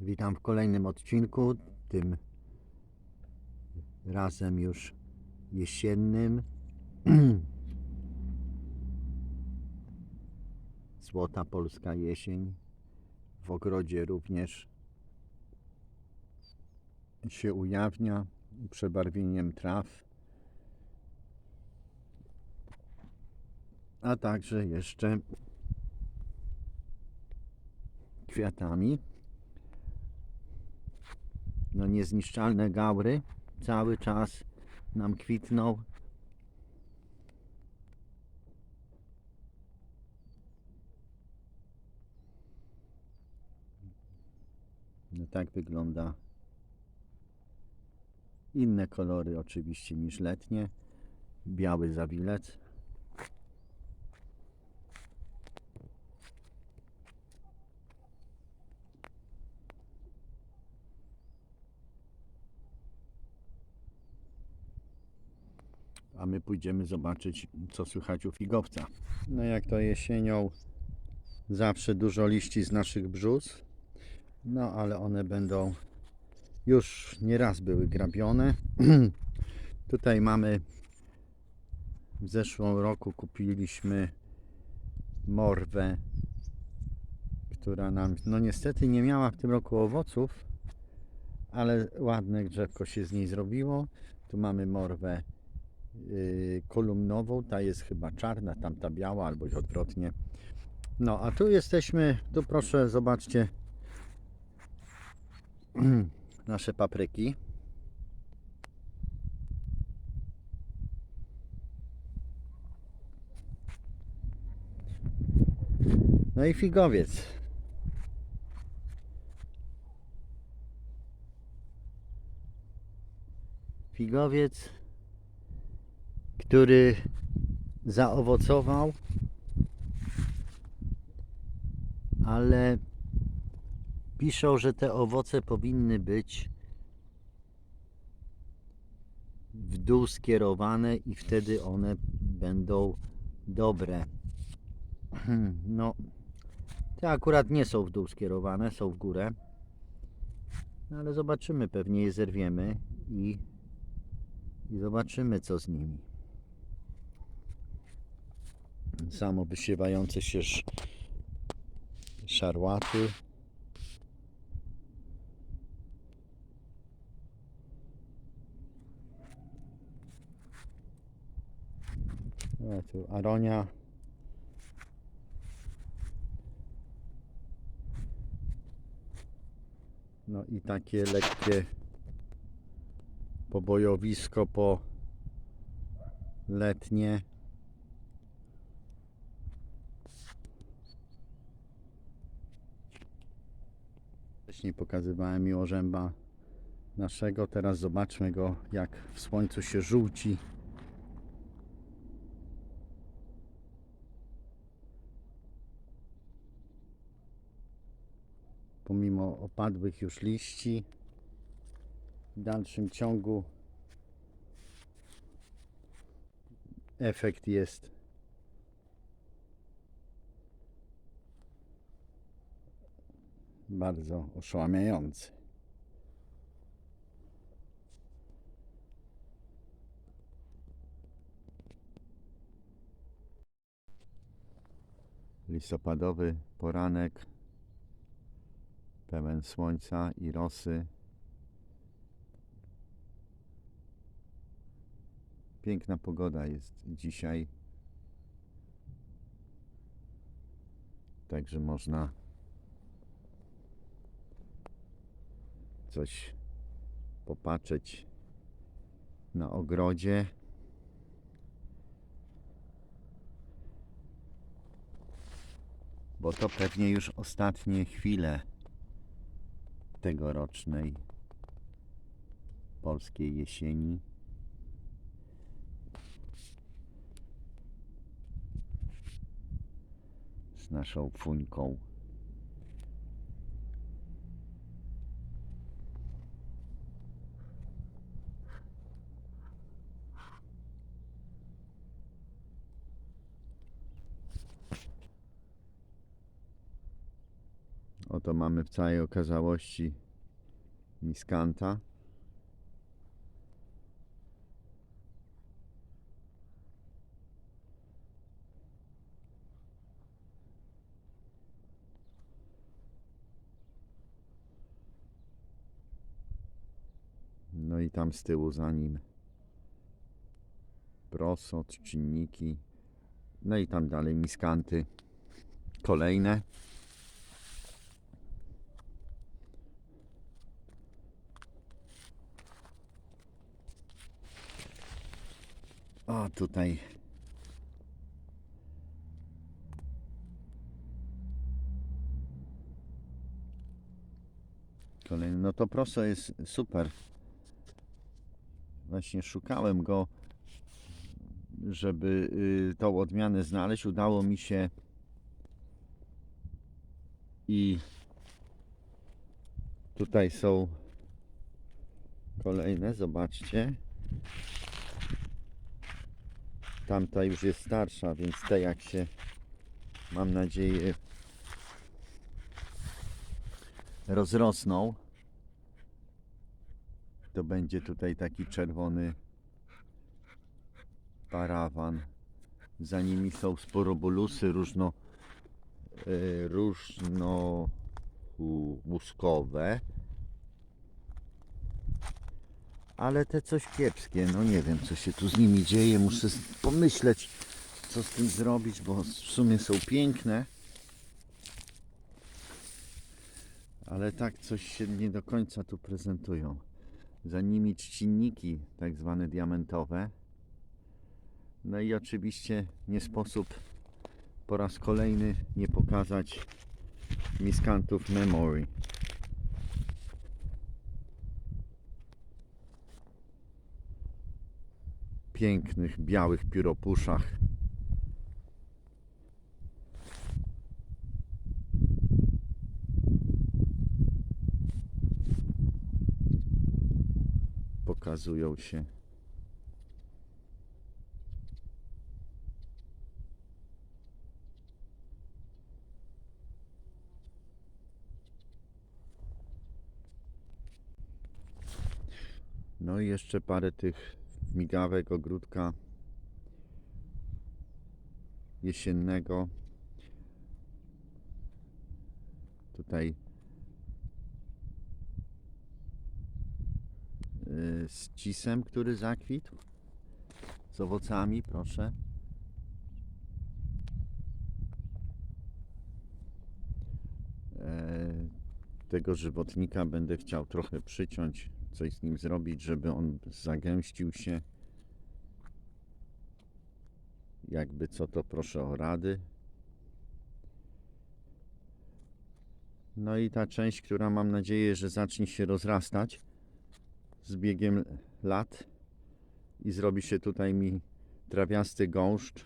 Witam w kolejnym odcinku, tym razem już jesiennym. Złota polska jesień. W ogrodzie również się ujawnia przebarwieniem traw, a także jeszcze kwiatami. No niezniszczalne gaury cały czas nam kwitną. No tak wygląda. Inne kolory oczywiście niż letnie. Biały zawilec. A my pójdziemy zobaczyć, co słychać u figowca. No jak to jesienią, zawsze dużo liści z naszych brzus. No ale one będą już nieraz były grabione. Tutaj mamy w zeszłym roku kupiliśmy morwę, która nam, no niestety nie miała w tym roku owoców, ale ładne drzewko się z niej zrobiło. Tu mamy morwę kolumnową, ta jest chyba czarna, tamta biała, albo i odwrotnie. No, a tu jesteśmy, tu proszę, zobaczcie nasze papryki. No i figowiec. Figowiec, który zaowocował, ale piszą, że te owoce powinny być w dół skierowane i wtedy one będą dobre. No, te akurat nie są w dół skierowane, są w górę. No, ale zobaczymy, pewnie je zerwiemy i, i zobaczymy co z nimi. Samo wysiewające się sz- szarłaty. A tu aronia. No i takie lekkie pobojowisko po letnie. Wcześniej pokazywałem miłożęba naszego, teraz zobaczmy go jak w słońcu się żółci. pomimo opadłych już liści w dalszym ciągu efekt jest bardzo oszałamiający. Listopadowy poranek pełen słońca i rosy. Piękna pogoda jest dzisiaj. Także można coś popatrzeć na ogrodzie. Bo to pewnie już ostatnie chwile tegorocznej polskiej jesieni. Z naszą fuńką. Oto mamy w całej okazałości miskanta. No i tam z tyłu za nim proso, odczynniki. No i tam dalej miskanty kolejne. Tutaj. Kolejny. No to proso jest super. Właśnie szukałem go, żeby y, tą odmianę znaleźć. Udało mi się i tutaj są kolejne, zobaczcie. Tamta już jest starsza, więc te jak się mam nadzieję rozrosną, to będzie tutaj taki czerwony parawan. Za nimi są sporobolusy różno, e, różno łuskowe. Ale te coś kiepskie, no nie wiem co się tu z nimi dzieje, muszę pomyśleć co z tym zrobić, bo w sumie są piękne. Ale tak coś się nie do końca tu prezentują. Za nimi trzcinniki, tak zwane diamentowe. No i oczywiście nie sposób po raz kolejny nie pokazać miskantów Memory. Pięknych, białych pióropuszach. Pokazują się. No i jeszcze parę tych migawek ogródka jesiennego. Tutaj y, z cisem, który zakwitł. Z owocami, proszę. E, Tego żywotnika będę chciał trochę przyciąć, coś z nim zrobić, żeby on zagęścił się. Jakby co to proszę o rady. No i ta część, która mam nadzieję, że zacznie się rozrastać z biegiem lat i zrobi się tutaj mi trawiasty gąszcz.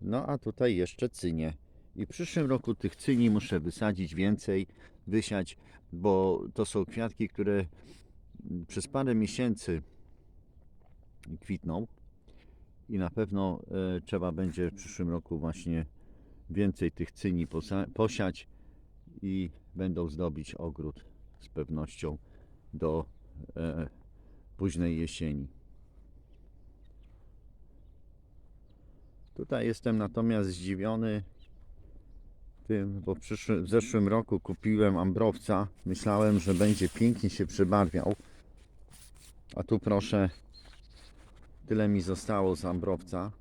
No a tutaj jeszcze cynie. I w przyszłym roku tych cyni muszę wysadzić więcej, wysiać, bo to są kwiatki, które przez parę miesięcy kwitną i na pewno e, trzeba będzie w przyszłym roku właśnie więcej tych cyni posiać i będą zdobić ogród z pewnością do e, późnej jesieni. Tutaj jestem natomiast zdziwiony tym, bo w, przyszły, w zeszłym roku kupiłem ambrowca. Myślałem, że będzie pięknie się przybarwiał. A tu proszę, tyle mi zostało z ambrowca.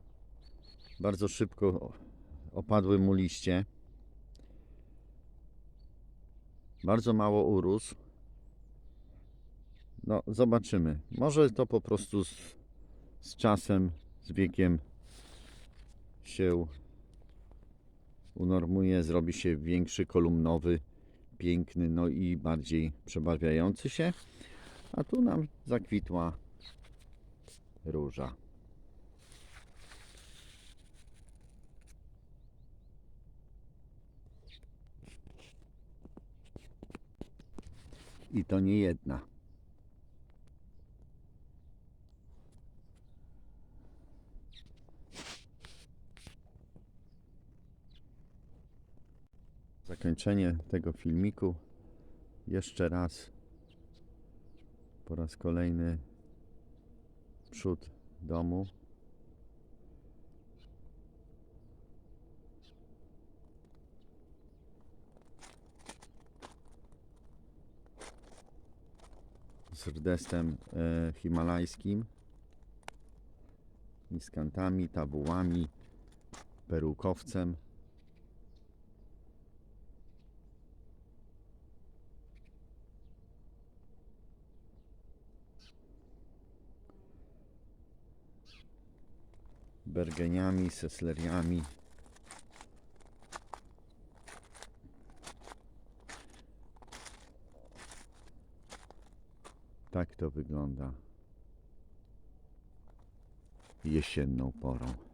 Bardzo szybko opadły mu liście. Bardzo mało urósł. No, zobaczymy. Może to po prostu z, z czasem, z wiekiem się unormuje, zrobi się większy, kolumnowy, piękny, no i bardziej przebarwiający się. A tu nam zakwitła róża. I to nie jedna. Zakończenie tego filmiku jeszcze raz po raz kolejny przód domu. Z rdestem e, himalajskim miskantami, tabułami, perułkowcem. Bergeniami, sesleriami. Tak to wygląda jesienną porą.